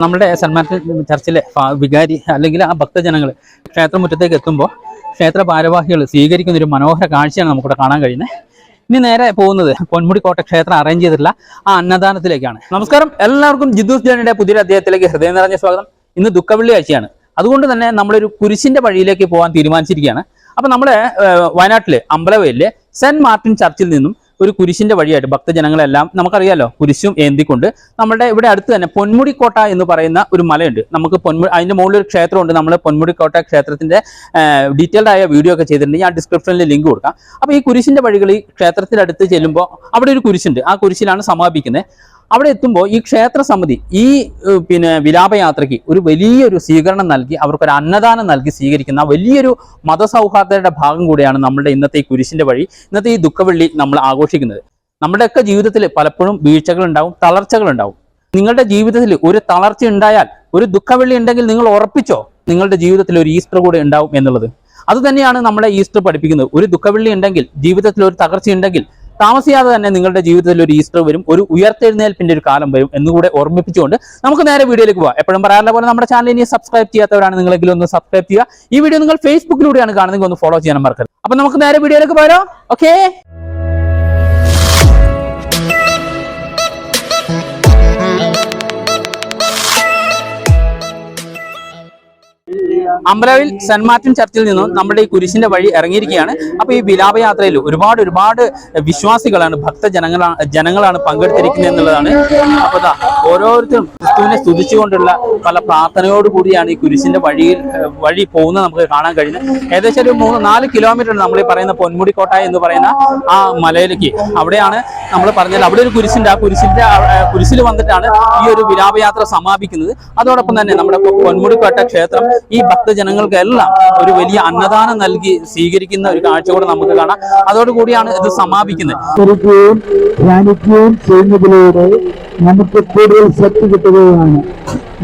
നമ്മുടെ സന്മാർട്ടൻ ചർച്ചിലെ ഫാ- വികാരി അല്ലെങ്കിൽ ആ ഭക്തജനങ്ങൾ ക്ഷേത്രമുറ്റത്തേക്ക് എത്തുമ്പോൾ ക്ഷേത്ര ഭാരവാഹികൾ സ്വീകരിക്കുന്ന ഒരു മനോഹര കാഴ്ചയാണ് നമുക്കിവിടെ കാണാൻ കഴിയുന്നത്. ഇനി നേരെ പോകുന്നത് പൊന്മുടിക്കോട്ട ക്ഷേത്രം അറേഞ്ച് ചെയ്തിട്ടുള്ള ആ അന്നദാനത്തിലേക്കാണ്. നമസ്കാരം. എല്ലാവർക്കും ജിദ്ദൂസ് ജാനിയുടെ പുതിയൊരു അദ്ദേഹത്തിലേക്ക് ഹൃദയം നിറഞ്ഞ സ്വാഗതം. ഇന്ന് ദുഃഖവെള്ളി ആഴ്ചയാണ് അതുകൊണ്ട് തന്നെ നമ്മളൊരു കുരിശിന്റെ വഴിയിലേക്ക് പോകാൻ തീരുമാനിച്ചിരിക്കുകയാണ്. അപ്പൊ നമ്മുടെ ഏഹ്, വയനാട്ടിലെ അമ്പലവയലിലെ സെന്റ് മാർട്ടിൻ ചർച്ചിൽ നിന്നും ഒരു കുരിശിന്റെ വഴിയായിട്ട് ഭക്തജനങ്ങളെല്ലാം നമുക്കറിയാലോ കുരിശും ഏന്തിക്കൊണ്ട് നമ്മുടെ ഇവിടെ അടുത്ത് തന്നെ പൊന്മുടിക്കോട്ട എന്ന് പറയുന്ന ഒരു മലയുണ്ട്. നമുക്ക് പൊന്മു അതിന്റെ മുകളിൽ ഒരു ക്ഷേത്രമുണ്ട്. നമ്മൾ പൊന്മുടിക്കോട്ട ക്ഷേത്രത്തിന്റെ ഡീറ്റെയിൽഡ് ആയ വീഡിയോ ഒക്കെ ചെയ്തിട്ടുണ്ട്. ഞാൻ ഡിസ്ക്രിപ്ഷനിൽ ലിങ്ക് കൊടുക്കാം. അപ്പോൾ ഈ കുരിശിന്റെ വഴികൾ ഈ ക്ഷേത്രത്തിനടുത്ത് ചെല്ലുമ്പോൾ അവിടെ ഒരു കുരിശുണ്ട്. ആ കുരിശിലാണ് സമാപിക്കുന്നത്. അവിടെ എത്തുമ്പോൾ ഈ ക്ഷേത്ര സമിതി ഈ പിന്നെ വിലാപയാത്രയ്ക്ക് ഒരു വലിയൊരു സ്വീകരണം നൽകി അവർക്കൊരു അന്നദാനം നൽകി സ്വീകരിക്കുന്ന വലിയൊരു മതസൗഹാർദ്ദയുടെ ഭാഗം കൂടിയാണ് നമ്മുടെ ഇന്നത്തെ ഈ കുരിശിന്റെ വഴി ഇന്നത്തെ ഈ ദുഃഖവെള്ളി നമ്മൾ ആഘോഷിക്കുന്നത്. നമ്മുടെയൊക്കെ ജീവിതത്തിൽ പലപ്പോഴും തളർച്ചകൾ ഉണ്ടാവും നിങ്ങളുടെ ജീവിതത്തിൽ ഒരു തളർച്ച ഉണ്ടായാൽ ഒരു ദുഃഖവെള്ളി ഉണ്ടെങ്കിൽ നിങ്ങൾ ഉറപ്പിച്ചോ നിങ്ങളുടെ ജീവിതത്തിൽ ഒരു ഈസ്റ്റർ കൂടെ ഉണ്ടാവും എന്നുള്ളത്. അത് തന്നെയാണ് നമ്മളെ ഈസ്റ്റർ പഠിപ്പിക്കുന്നത്. ഒരു ദുഃഖവെള്ളി ഉണ്ടെങ്കിൽ ജീവിതത്തിൽ ഒരു തകർച്ച ഉണ്ടെങ്കിൽ താമസിയാതെ തന്നെ നിങ്ങളുടെ ജീവിതത്തിൽ ഒരു ഈസ്റ്റർ വരും ഒരു ഉയർത്തെഴുന്നേൽപ്പിന്റെ ഒരു കാലം വരും എന്നുകൂടെ ഓർമ്മിപ്പിച്ചുകൊണ്ട് നമുക്ക് നേരെ വീഡിയോയിലേക്ക് പോവാം. എപ്പോഴും പറയാറുള്ള പോലെ നമ്മുടെ ചാനൽ ഇനി സബ്സ്ക്രൈബ് ചെയ്യാത്തവരാണ് നിങ്ങളെങ്കിലും ഒന്ന് സബ്സ്ക്രൈബ് ചെയ്യുക. ഈ വീഡിയോ നിങ്ങൾ ഫേസ്ബുക്കിലൂടെയാണ് കാണുന്നതെങ്കിൽ ഒന്ന് ഫോളോ ചെയ്യാൻ മറക്കരുത്. അപ്പൊ നമുക്ക് നേരെ വീഡിയോയിലേക്ക് പോരോ. ഓക്കേ അമ്പലവിൽ സെന്റ് മാർട്ടിൻ ചർച്ചിൽ നിന്നും നമ്മുടെ ഈ കുരിശിന്റെ വഴി ഇറങ്ങിയിരിക്കുകയാണ്. അപ്പൊ ഈ വിലാപയാത്രയിൽ ഒരുപാട് ഒരുപാട് വിശ്വാസികളാണ് ഭക്തജനങ്ങളാണ് ജനങ്ങളാണ് പങ്കെടുത്തിരിക്കുന്നത് എന്നുള്ളതാണ് അപ്പൊ ഓരോരുത്തരും ക്രിസ്തുവിനെ സ്തുതിച്ചുകൊണ്ടുള്ള പല പ്രാർത്ഥനയോടുകൂടിയാണ് ഈ കുരിശിന്റെ വഴിയിൽ വഴി പോകുന്നത് നമുക്ക് കാണാൻ കഴിയുന്നത്. ഏകദേശം ഒരു മൂന്ന് നാല് കിലോമീറ്റർ നമ്മൾ ഈ പറയുന്ന പൊന്മുടിക്കോട്ട എന്ന് പറയുന്ന ആ മലയിലേക്ക്. അവിടെയാണ് നമ്മൾ പറഞ്ഞാൽ അവിടെ ഒരു കുരിശിന്റെ ആ കുരിശിന്റെ കുരിശിൽ വന്നിട്ടാണ് ഈ ഒരു വിലാപയാത്ര സമാപിക്കുന്നത്. അതോടൊപ്പം തന്നെ നമ്മുടെ പൊന്മുടി കോട്ട ക്ഷേത്രം ഈ ഭക്തജനങ്ങൾക്കെല്ലാം ഒരു വലിയ അന്നദാനം നൽകി സ്വീകരിക്കുന്ന ഒരു കാഴ്ച നമുക്ക് കാണാം. അതോടുകൂടിയാണ് ഇത് സമാപിക്കുന്നത്. ധ്യാനിക്കുകയും ചെയ്യുന്നതിലൂടെ നമുക്ക് കൂടുതൽ ശക്തി കിട്ടുകയാണ്.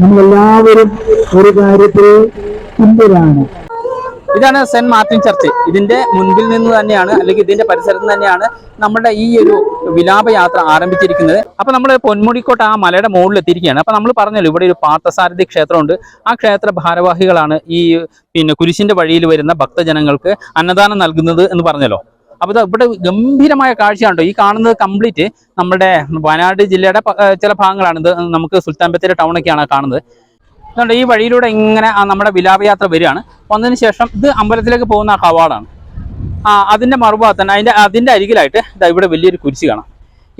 നമ്മളെല്ലാവരും ഒരു കാര്യത്തിൽ തുല്യരാണ്. ഇതാണ് സെന്റ് മാർട്ടിൻ ചർച്ച്. ഇതിന്റെ മുൻപിൽ നിന്ന് തന്നെയാണ് അല്ലെങ്കിൽ ഇതിന്റെ പരിസരത്ത് തന്നെയാണ് നമ്മുടെ ഈ ഒരു വിലാപയാത്ര ആരംഭിച്ചിരിക്കുന്നത്. അപ്പൊ നമ്മൾ പൊന്മുടിക്കോട്ട ആ മലയുടെ മുകളിൽ എത്തിയിരിക്കുകയാണ്. അപ്പൊ നമ്മൾ പറഞ്ഞല്ലോ ഇവിടെ ഒരു പാർത്ഥസാരഥി ക്ഷേത്രമുണ്ട്. ആ ക്ഷേത്ര ഭാരവാഹികളാണ് ഈ പിന്നെ കുരിശിന്റെ വഴിയിൽ വരുന്ന ഭക്തജനങ്ങൾക്ക് അന്നദാനം നൽകുന്നത് എന്ന് പറഞ്ഞല്ലോ. അപ്പൊ ഇത് ഇവിടെ ഗംഭീരമായ കാഴ്ചയാണ് ഈ കാണുന്നത് കംപ്ലീറ്റ് നമ്മുടെ വയനാട് ജില്ലയുടെ ചില ഭാഗങ്ങളാണ്. ഇത് നമുക്ക് സുൽത്താൻ ബത്തേരി ടൗണൊക്കെയാണ് കാണുന്നത്. അതുകൊണ്ട് ഈ വഴിയിലൂടെ ഇങ്ങനെ നമ്മുടെ വിലാപയാത്ര വരികയാണ്. വന്നതിന് ശേഷം ഇത് അമ്പലത്തിലേക്ക് പോകുന്ന ആ കവാടാണ്. ആ അതിന്റെ മറുഭാഗത്ത് തന്നെ അതിന്റെ അതിന്റെ അരികിലായിട്ട് ഇതാ ഇവിടെ വലിയൊരു കുരിശ് കാണാം.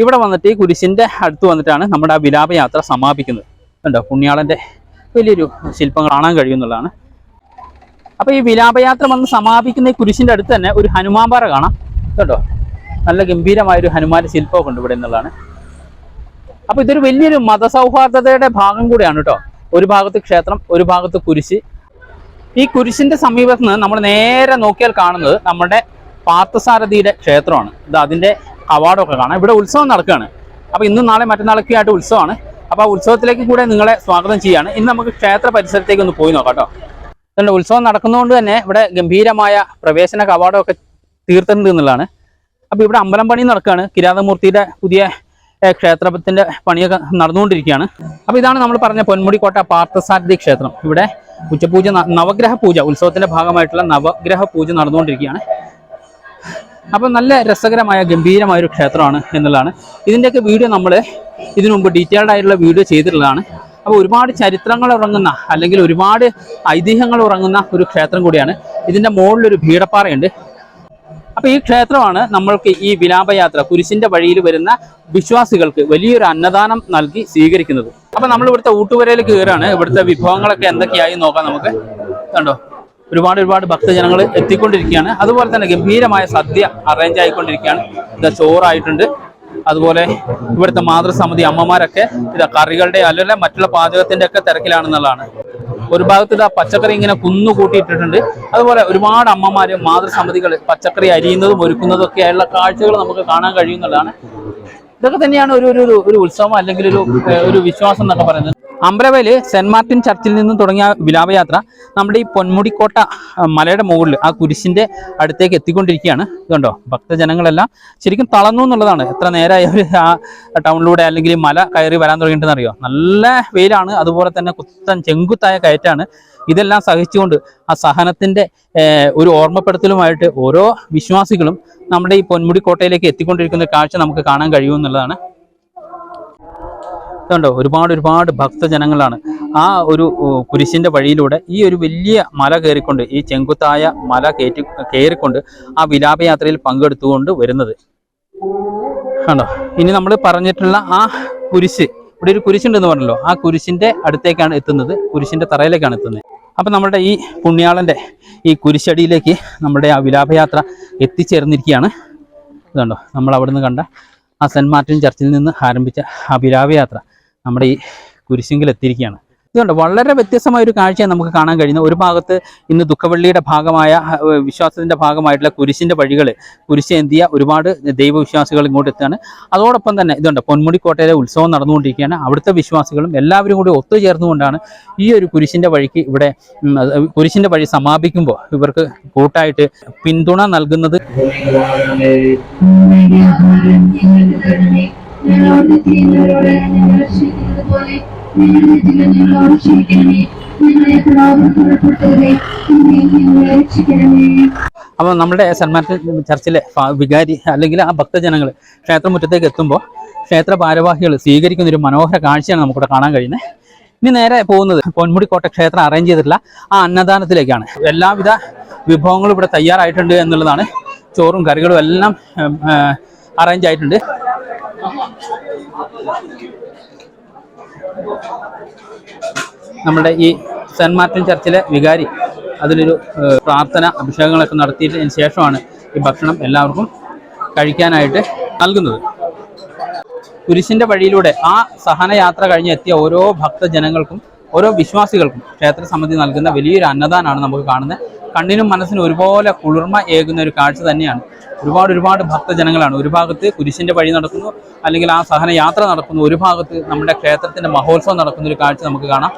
ഇവിടെ വന്നിട്ട് ഈ കുരിശിന്റെ അടുത്ത് വന്നിട്ടാണ് നമ്മുടെ ആ വിലാപയാത്ര സമാപിക്കുന്നത്. കണ്ടോ പുണ്യാളന്റെ വലിയൊരു ശില്പം കാണാൻ കഴിയുന്നുള്ളതാണ്. അപ്പൊ ഈ വിലാപയാത്ര വന്ന് സമാപിക്കുന്ന ഈ കുരിശിന്റെ അടുത്ത് തന്നെ ഒരു ഹനുമാൻ പാറ കാണാം. കേട്ടോ നല്ല ഗംഭീരമായ ഒരു ഹനുമാൻ ശില്പമൊക്കെ ഉണ്ട് ഇവിടെ എന്നുള്ളതാണ്. അപ്പോൾ ഇതൊരു വലിയൊരു മതസൗഹാർദ്ദതയുടെ ഭാഗം കൂടിയാണ് കേട്ടോ. ഒരു ഭാഗത്ത് ക്ഷേത്രം ഒരു ഭാഗത്ത് കുരിശ്. ഈ കുരിശിന്റെ സമീപത്ത് നിന്ന് നമ്മൾ നേരെ നോക്കിയാൽ കാണുന്നത് നമ്മുടെ പാർത്ഥസാരഥിയുടെ ക്ഷേത്രമാണ്. ഇത് അതിന്റെ കവാടമൊക്കെ കാണാം. ഇവിടെ ഉത്സവം നടക്കുകയാണ്. അപ്പോൾ ഇന്നും നാളെ മറ്റന്നാളൊക്കെ ആയിട്ട് ഉത്സവമാണ്. അപ്പോൾ ആ ഉത്സവത്തിലേക്ക് കൂടെ നിങ്ങളെ സ്വാഗതം ചെയ്യുകയാണ് ഇന്ന് നമുക്ക് ക്ഷേത്ര പരിസരത്തേക്ക് ഒന്ന് പോയി നോക്കാം കേട്ടോ. ഇതുണ്ട് ഉത്സവം നടക്കുന്നതുകൊണ്ട് തന്നെ ഇവിടെ ഗംഭീരമായ പ്രവേശന കവാടമൊക്കെ തീർത്തിട്ടുണ്ട് എന്നുള്ളതാണ്. അപ്പൊ ഇവിടെ അമ്പലം പണി നടക്കുകയാണ്. കിരാതമൂർത്തിയുടെ പുതിയ ക്ഷേത്രത്തിന്റെ പണിയൊക്കെ നടന്നുകൊണ്ടിരിക്കുകയാണ്. അപ്പോൾ ഇതാണ് നമ്മൾ പറഞ്ഞ പൊന്മുടിക്കോട്ട പാർത്ഥസാരഥി ക്ഷേത്രം. ഇവിടെ ഉച്ചപൂജ നവഗ്രഹ പൂജ ഉത്സവത്തിന്റെ ഭാഗമായിട്ടുള്ള നവഗ്രഹ പൂജ നടന്നുകൊണ്ടിരിക്കുകയാണ്. അപ്പൊ നല്ല രസകരമായ ഗംഭീരമായ ഒരു ക്ഷേത്രമാണ് എന്നുള്ളതാണ്. ഇതിന്റെയൊക്കെ വീഡിയോ നമ്മൾ ഇതിനു മുമ്പ് ഡീറ്റെയിൽഡ് ആയിട്ടുള്ള വീഡിയോ ചെയ്തിട്ടുള്ളതാണ്. അപ്പോൾ ഒരുപാട് ചരിത്രങ്ങൾ ഉറങ്ങുന്ന അല്ലെങ്കിൽ ഒരുപാട് ഐതിഹ്യങ്ങൾ ഉറങ്ങുന്ന ഒരു ക്ഷേത്രം കൂടിയാണ്. ഇതിന്റെ മുകളിലൊരു ഭീടപ്പാറയുണ്ട്. അപ്പോൾ ഈ ക്ഷേത്രമാണ് നമ്മൾക്ക് ഈ വിലാപയാത്ര കുരിശിന്റെ വഴിയിൽ വരുന്ന വിശ്വാസികൾക്ക് വലിയൊരു അന്നദാനം നൽകി സ്വീകരിക്കുന്നത്. അപ്പോൾ നമ്മൾ ഇവിടുത്തെ ഊട്ടുവരയിൽ കയറാണ് ഇവിടുത്തെ വിഭവങ്ങളൊക്കെ എന്തൊക്കെയായി നോക്കാം നമുക്ക്. കണ്ടോ? ഒരുപാട് ഒരുപാട് ഭക്തജനങ്ങൾ എത്തിക്കൊണ്ടിരിക്കുകയാണ്. അതുപോലെ തന്നെ ഗംഭീരമായ സദ്യ അറേഞ്ച് ആയിക്കൊണ്ടിരിക്കുകയാണ്. ഇത് ചോറായിട്ടുണ്ട്. അതുപോലെ ഇവിടുത്തെ മാതൃസമിതി അമ്മമാരൊക്കെ ഇത് കറികളുടെ അല്ലെങ്കിൽ മറ്റുള്ള പാചകത്തിന്റെ ഒക്കെ തിരക്കിലാണെന്നുള്ളതാണ്. ഒരു ഭാഗത്ത് ഇതാ പച്ചക്കറി ഇങ്ങനെ കുന്നു കൂട്ടിയിട്ടിട്ടുണ്ട്. അതുപോലെ ഒരുപാട് അമ്മമാര് മാതൃസമിതികൾ പച്ചക്കറി അരിയുന്നതും ഒരുക്കുന്നതും ഒക്കെ ആയുള്ള കാഴ്ചകൾ നമുക്ക് കാണാൻ കഴിയുന്നതാണ് ഇതൊക്കെ തന്നെയാണ് ഒരു- ഒരു ഉത്സവം അല്ലെങ്കിൽ ഒരു ഒരു വിശ്വാസം എന്നൊക്കെ പറയുന്നത്. അമ്പലവയൽ സെന്റ് മാർട്ടിൻ ചർച്ചിൽ നിന്ന് തുടങ്ങിയ വിലാപയാത്ര നമ്മുടെ ഈ പൊന്മുടിക്കോട്ട മലയുടെ മുകളിൽ ആ കുരിശിന്റെ അടുത്തേക്ക് എത്തിക്കൊണ്ടിരിക്കുകയാണ്. ഇതുണ്ടോ? ഭക്തജനങ്ങളെല്ലാം ശരിക്കും തളർന്നു എന്നുള്ളതാണ്. എത്ര നേരമായി അവർ ആ ടൗണിലൂടെ അല്ലെങ്കിൽ മല കയറി വരാൻ തുടങ്ങിയിട്ടെന്ന് അറിയോ നല്ല വെയിലാണ്. അതുപോലെ തന്നെ കുത്തൻ ചെങ്കുത്തായ കയറ്റാണ്. ഇതെല്ലാം സഹിച്ചുകൊണ്ട് ആ സഹനത്തിന്റെ ഒരു ഓർമ്മപ്പെടുത്തലുമായിട്ട് ഓരോ വിശ്വാസികളും നമ്മുടെ ഈ പൊന്മുടി കോട്ടയിലേക്ക് എത്തിക്കൊണ്ടിരിക്കുന്ന കാഴ്ച നമുക്ക് കാണാൻ കഴിയുമെന്നുള്ളതാണ്. ഇതുണ്ടോ ഒരുപാട് ഒരുപാട് ഭക്തജനങ്ങളാണ്. ആ ഒരു കുരിശിന്റെ വഴിയിലൂടെ ഈ ഒരു വലിയ മല കയറിക്കൊണ്ട് ഈ ചെങ്കുത്തായ മല കയറ്റി കയറിക്കൊണ്ട് ആ വിലാപയാത്രയിൽ പങ്കെടുത്തുകൊണ്ട് വരുന്നത്. കണ്ടോ? ഇനി നമ്മൾ പറഞ്ഞിട്ടുള്ള ആ കുരിശ് ഇവിടെ ഒരു കുരിശുണ്ടെന്ന് പറഞ്ഞല്ലോ. ആ കുരിശിന്റെ അടുത്തേക്കാണ് എത്തുന്നത്. കുരിശിന്റെ തറയിലേക്കാണ് എത്തുന്നത്. അപ്പം നമ്മുടെ ഈ പുണ്യാളന്റെ ഈ കുരിശടിയിലേക്ക് നമ്മുടെ ആ വിലാപയാത്ര എത്തിച്ചേർന്നിരിക്കുകയാണ്. ഇതുണ്ടോ? നമ്മൾ അവിടുന്ന് കണ്ട ആ സെന്റ് മാർട്ടിൻ ചർച്ചിൽ നിന്ന് ആരംഭിച്ച ആ വിലാപയാത്ര. നമ്മുടെ ഈ കുരിശിങ്കിൽ എത്തിയിരിക്കുകയാണ്. ഇതുകൊണ്ട് വളരെ വ്യത്യസ്തമായ ഒരു കാഴ്ചയാണ് നമുക്ക് കാണാൻ കഴിയുന്നത്. ഒരു ഭാഗത്ത് ഇന്ന് ദുഃഖവള്ളിയുടെ ഭാഗമായ വിശ്വാസത്തിന്റെ ഭാഗമായിട്ടുള്ള കുരിശിന്റെ വഴികൾ കുരിശേന്തിയ ഒരുപാട് ദൈവവിശ്വാസികൾ ഇങ്ങോട്ട് എത്തുകയാണ്. അതോടൊപ്പം തന്നെ ഇതുണ്ട് പൊന്മുടിക്കോട്ടയിലെ ഉത്സവം നടന്നുകൊണ്ടിരിക്കുകയാണ്. അവിടുത്തെ വിശ്വാസികളും എല്ലാവരും കൂടി ഒത്തുചേർന്നുകൊണ്ടാണ് ഈ ഒരു കുരിശിന്റെ വഴിക്ക് ഇവിടെ കുരിശിന്റെ വഴി സമാപിക്കുമ്പോൾ ഇവർക്ക് കൂട്ടായിട്ട് പിന്തുണ നൽകുന്നത്. ഞങ്ങളോട് അപ്പോൾ നമ്മുടെ മാർട്ടിൻ ചർച്ചിലെ വികാരി അല്ലെങ്കിൽ ആ ഭക്തജനങ്ങൾ ക്ഷേത്രമുറ്റത്തേക്ക് എത്തുമ്പോൾ ക്ഷേത്ര ഭാരവാഹികൾ സ്വീകരിക്കുന്ന ഒരു മനോഹര കാഴ്ചയാണ് നമുക്കിവിടെ കാണാൻ കഴിയുന്നത്. ഇനി നേരെ പോകുന്നത് പൊന്മുടിക്കോട്ട ക്ഷേത്രം അറേഞ്ച് ചെയ്തിട്ടുള്ള ആ അന്നദാനത്തിലേക്കാണ്. എല്ലാവിധ വിഭവങ്ങളും ഇവിടെ തയ്യാറായിട്ടുണ്ട് എന്നുള്ളതാണ് ചോറും കറികളും എല്ലാം അറേഞ്ച് ആയിട്ടുണ്ട്. നമ്മുടെ ഈ സെന്റ് മാർട്ടിൻ ചർച്ചിലെ വികാരി അതിലൊരു പ്രാർത്ഥന അഭിഷേകങ്ങളൊക്കെ നടത്തിയതിന് ശേഷമാണ് ഈ ഭക്ഷണം എല്ലാവർക്കും കഴിക്കാനായിട്ട് നൽകുന്നത്. കുരിശിന്റെ വഴിയിലൂടെ ആ സഹനയാത്ര കഴിഞ്ഞ് എത്തിയ ഓരോ ഭക്തജനങ്ങൾക്കും ഓരോ വിശ്വാസികൾക്കും ക്ഷേത്ര സമിതി നൽകുന്ന വലിയൊരു അന്നദാനാണ് നമുക്ക് കാണുന്നത്. കണ്ണിനും മനസ്സിനും ഒരുപോലെ കുളിർമ ഏകുന്ന ഒരു കാഴ്ച തന്നെയാണ്. ഒരുപാട് ഒരുപാട് ഭക്തജനങ്ങളാണ്. ഒരു ഭാഗത്ത് കുരിശിന്റെ വഴി നടക്കുന്നു അല്ലെങ്കിൽ ആ സഹന യാത്ര നടക്കുന്നു. ഒരു ഭാഗത്ത് നമ്മുടെ ക്ഷേത്രത്തിന്റെ മഹോത്സവം നടക്കുന്ന ഒരു കാഴ്ച നമുക്ക് കാണാം.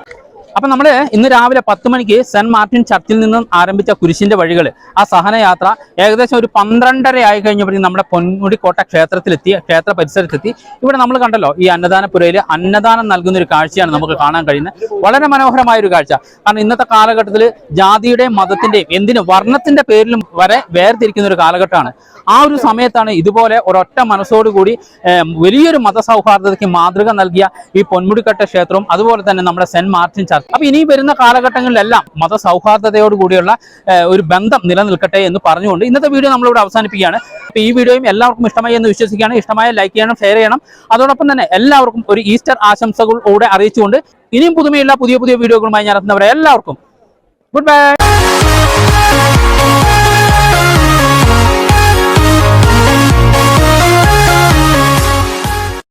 അപ്പൊ നമ്മൾ ഇന്ന് രാവിലെ പത്ത് മണിക്ക് സെന്റ് മാർട്ടിൻ ചർച്ചിൽ നിന്നും ആരംഭിച്ച കുരിശിന്റെ വഴികൾ ആ സഹനയാത്ര ഏകദേശം ഒരു പന്ത്രണ്ടര ആയി കഴിഞ്ഞപ്പോഴേക്കും നമ്മുടെ പൊന്മുടിക്കോട്ട ക്ഷേത്രത്തിലെത്തി ക്ഷേത്ര പരിസരത്തെത്തി. ഇവിടെ നമ്മൾ കണ്ടല്ലോ ഈ അന്നദാനപുരയിൽ അന്നദാനം നൽകുന്ന ഒരു കാഴ്ചയാണ് നമുക്ക് കാണാൻ കഴിയുന്നത്. വളരെ മനോഹരമായ ഒരു കാഴ്ച. കാരണം ഇന്നത്തെ കാലഘട്ടത്തിൽ ജാതിയുടെയും മതത്തിന്റെയും എന്തിനും വർണത്തിന്റെ പേരിലും വരെ വേർതിരിക്കുന്ന ഒരു കാലഘട്ടമാണ്. ആ ഒരു സമയത്താണ് ഇതുപോലെ ഒരൊറ്റ മനസ്സോടുകൂടി വലിയൊരു മതസൗഹാർദ്ദതയ്ക്ക് മാതൃക നൽകിയ ഈ പൊന്മുടിക്കട്ട ക്ഷേത്രവും അതുപോലെ തന്നെ നമ്മുടെ സെന്റ് മാർട്ടിൻ ചർച്ച് അപ്പൊ ഇനി വരുന്ന കാലഘട്ടങ്ങളിലെല്ലാം മതസൗഹാർദ്ദതയോട് കൂടിയുള്ള ഒരു ബന്ധം നിലനിൽക്കട്ടെ എന്ന് പറഞ്ഞുകൊണ്ട് ഇന്നത്തെ വീഡിയോ നമ്മളിവിടെ അവസാനിപ്പിക്കുകയാണ്. അപ്പൊ ഈ വീഡിയോയും എല്ലാവർക്കും ഇഷ്ടമായി എന്ന് വിശ്വസിക്കുകയാണ്. ഇഷ്ടമായ ലൈക്ക് ചെയ്യണം ഷെയർ ചെയ്യണം. അതോടൊപ്പം തന്നെ എല്ലാവർക്കും ഒരു ഈസ്റ്റർ ആശംസകളോടെ അറിയിച്ചുകൊണ്ട് ഇനിയും പുതുമയുള്ള പുതിയ പുതിയ വീഡിയോകളുമായി ഞാൻ എത്തുന്നവരെ എല്ലാവർക്കും ഗുഡ് ബൈ.